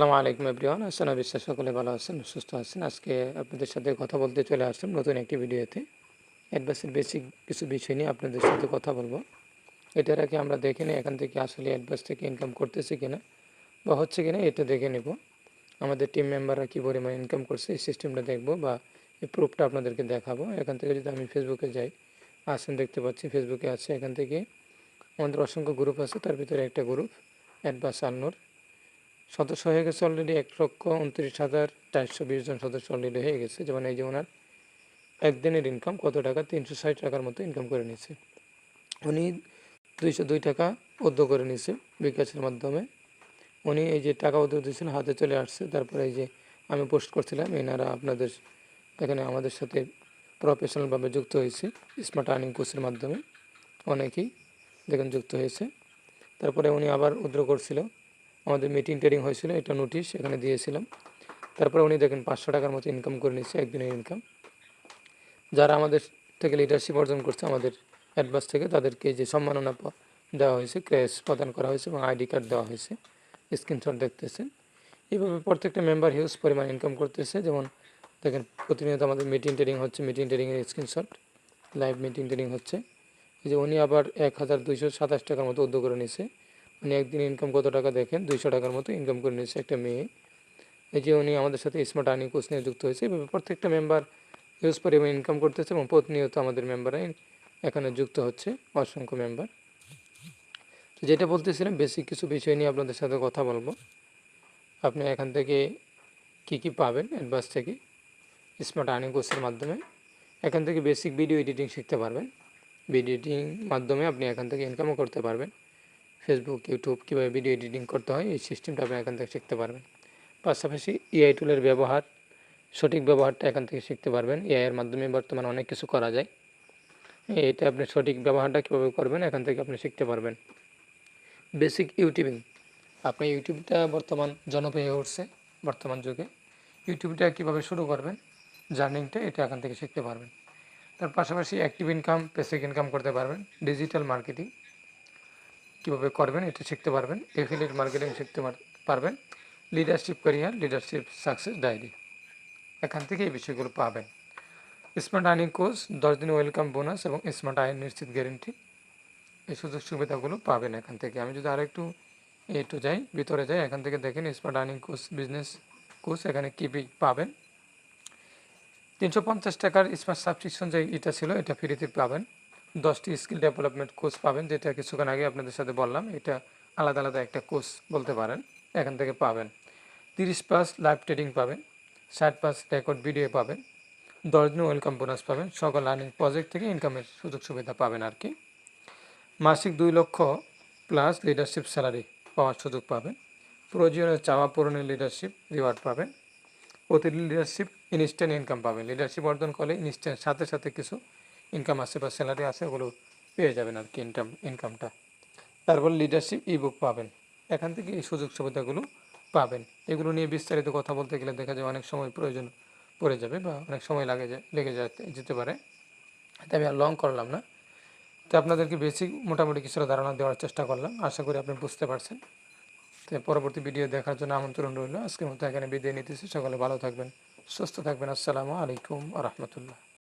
আসসালামু আলাইকুম, এভরিওয়ান। আসসালাম বিশ্বাস সকলে ভালো আছেন, সুস্থ আছেন। আজকে আপনাদের সাথে কথা বলতে চলে আসলাম নতুন একটি ভিডিওতে। অ্যাডভান্সের বেসিক কিছু বিষয় নিয়ে আপনাদের সাথে কথা বলব। এটার আগে আমরা দেখে নিই, এখান থেকে আসলে অ্যাডভান্স থেকে ইনকাম করতেছে কিনা বা হচ্ছে কিনা এটা দেখে নেব। আমাদের টিম মেম্বাররা কী পরিমাণ ইনকাম করছে, এই সিস্টেমটা দেখব বা এই প্রুফটা আপনাদেরকে দেখাবো। এখান থেকে যদি আমি ফেসবুকে যাই, আসেন দেখতে পাচ্ছি ফেসবুকে আছে এখান থেকে আমাদের অসংখ্য গ্রুপ আছে, তার ভিতরে একটা গ্রুপ অ্যাডভান্স আলনোর সদস্য হয়ে গেছে অলরেডি এক লক্ষ উনত্রিশ হাজার চারশো বিশ জন সদস্য অলরেডি হয়ে গেছে। যেমন এই যে ওনার একদিনের ইনকাম কত টাকা? তিনশো ষাট টাকার মতো ইনকাম করে নিয়েছে। উনি দুইশো দুই টাকা উদ্যোগ করে নিয়েছে বিকাশের মাধ্যমে। উনি এই যে টাকা উদ্যোগ দিয়েছেন, হাতে চলে আসছে। তারপরে এই যে আমি পোস্ট করছিলাম, এনারা আপনাদের এখানে আমাদের সাথে প্রফেশনালভাবে যুক্ত হয়েছে স্মার্ট আর্নিং কোর্সের মাধ্যমে। অনেকেই দেখেন যুক্ত হয়েছে। তারপরে উনি আবার উদ্যোগ করছিল। আমাদের মিটিং টেরিং হয়েছিল এটা নোটিশ এখানে দিয়েছিলাম। তারপরে উনি দেখেন পাঁচশো টাকার মতো ইনকাম করে নিচ্ছে, একদিনের ইনকাম যারা আমাদের থেকে লিডারশিপ অর্জন করছে, আমাদের অ্যাডভান্স থেকে তাদেরকে যে সম্মাননা দেওয়া হয়েছে ক্রেস প্রদান করা হয়েছে এবং আইডি কার্ড দেওয়া হয়েছে স্ক্রিনশট দেখতেছেন। এইভাবে প্রত্যেকটা মেম্বার হিউজ পরিমাণ ইনকাম করতেছে। যেমন দেখেন, প্রতিনিয়ত আমাদের মিটিং টেরিং হচ্ছে মিটিং টেরিংয়ের স্ক্রিনশট লাইভ মিটিং টেরিং হচ্ছে। যে উনি আবার এক হাজার দুইশো সাতাশ টাকার মতো উদ্যোগ করে নিয়েছে উনি একদিন ইনকাম কত টাকা দেখেন? দুইশো টাকার মতো ইনকাম করে নিয়েছে একটা মেয়ে। এই যে উনি আমাদের সাথে স্মার্ট আর্নিং কোর্স নিয়ে যুক্ত হয়েছে এভাবে প্রত্যেকটা মেম্বার হিউজ পরিমাণ ইনকাম করতেছে এবং প্রতিনিয়ত আমাদের মেম্বাররা এখানে যুক্ত হচ্ছে, অসংখ্য মেম্বার তো যেটা বলতেছিলাম বেসিক কিছু বিষয় নিয়ে আপনাদের সাথে কথা বলব। আপনি এখান থেকে কি কি পাবেন অ্যাডভান্স থেকে? স্মার্ট আর্নিং কোর্সের মাধ্যমে। এখান থেকে বেসিক ভিডিও এডিটিং শিখতে পারবেন। ভিডিও এডিটিং মাধ্যমে আপনি এখান থেকে ইনকামও করতে পারবেন। ফেসবুক ইউটিউব কীভাবে ভিডিও এডিটিং করতে হয়, এই সিস্টেমটা আপনি এখান থেকে শিখতে পারবেন। পাশাপাশি এআই টুলের ব্যবহার, সঠিক ব্যবহারটা এখান থেকে শিখতে পারবেন। এআই এর মাধ্যমে বর্তমানে অনেক কিছু করা যায়। এটা আপনি সঠিক ব্যবহারটা কীভাবে করবেন, এখান থেকে আপনি শিখতে পারবেন। বেসিক ইউটিউবিং আপনি ইউটিউবটা বর্তমান জনপ্রিয় হয়ে উঠছে বর্তমান যুগে। ইউটিউবটা কীভাবে শুরু করবেন, জার্নিংটা এটা এখান থেকে শিখতে পারবেন। তার পাশাপাশি অ্যাক্টিভ ইনকাম পেসিক ইনকাম করতে পারবেন। ডিজিটাল মার্কেটিং কীভাবে করবেন এটা শিখতে পারবেন। এফিলিয়েট মার্কেটিং শিখতে পারবেন। Leadership career leadership success diary এখান থেকে এই বিষয়গুলো পাবেন। স্মার্ট আর্নিং কোর্স দশ দিন ওয়েলকাম বোনাস এবং স্মার্ট আইন নিশ্চিত গ্যারেন্টি এই সুযোগ সুবিধাগুলো পাবেন এখান থেকে। আমি যদি আরেকটু একটু যাই, ভিতরে যাই, এখান থেকে দেখেন smart earning course business course এখানে কী পাবেন। তিনশো পঞ্চাশ টাকার স্মার্ট সাবস্ক্রিপশন যে এটা ছিল, এটা ফ্রিতে পাবেন। দশটি স্কিল ডেভেলপমেন্ট কোর্স পাবেন, যেটা কিছুক্ষণ আগে আপনাদের সাথে বললাম। এটা আলাদা আলাদা একটা কোর্স বলতে পারেন, এখান থেকে পাবেন। তিরিশ পাস লাইভ ট্রেডিং পাবেন, ষাট পাস রেকর্ড ভিডিও পাবেন, দশ দিন ওয়েলকাম বোনাস পাবেন, সকল আর্নিং প্রজেক্ট থেকে ইনকামের সুযোগ সুবিধা পাবেন আর কি। মাসিক দুই লক্ষ প্লাস লিডারশিপ স্যালারি পাওয়ার সুযোগ পাবেন, প্রয়োজনীয় চাওয়া পূরণের লিডারশিপ রিওয়ার্ড পাবেন প্রতিটি লিডারশিপ ইনস্ট্যান্ট ইনকাম পাবেন। লিডারশিপ অর্জন করলে ইনস্ট্যান্ট সাথে সাথে কিছু ইনকাম আছে বা স্যালারি আছে ওগুলো পেয়ে যাবেন আর কি ইনকাম ইনকামটা তারপর লিডারশিপ ই বুক পাবেন। এখান থেকে এই সুযোগ সুবিধাগুলো পাবেন। এগুলো নিয়ে বিস্তারিত কথা বলতে গেলে দেখা যায় অনেক সময় প্রয়োজন পড়ে যাবে বা অনেক সময় লাগে লেগে যেতে যেতে পারে। তাই আমি আর লং করলাম না। তো আপনাদেরকে বেসিক মোটামুটি কিছুটা ধারণা দেওয়ার চেষ্টা করলাম। আশা করি আপনি বুঝতে পারছেন। তো পরবর্তী ভিডিও দেখার জন্য আমন্ত্রণ রইল। আজকের মতো এখানে বিদায় নিতেছি। সকালে ভালো থাকবেন, সুস্থ থাকবেন। আসসালামু আলাইকুম রহমতুল্লাহ।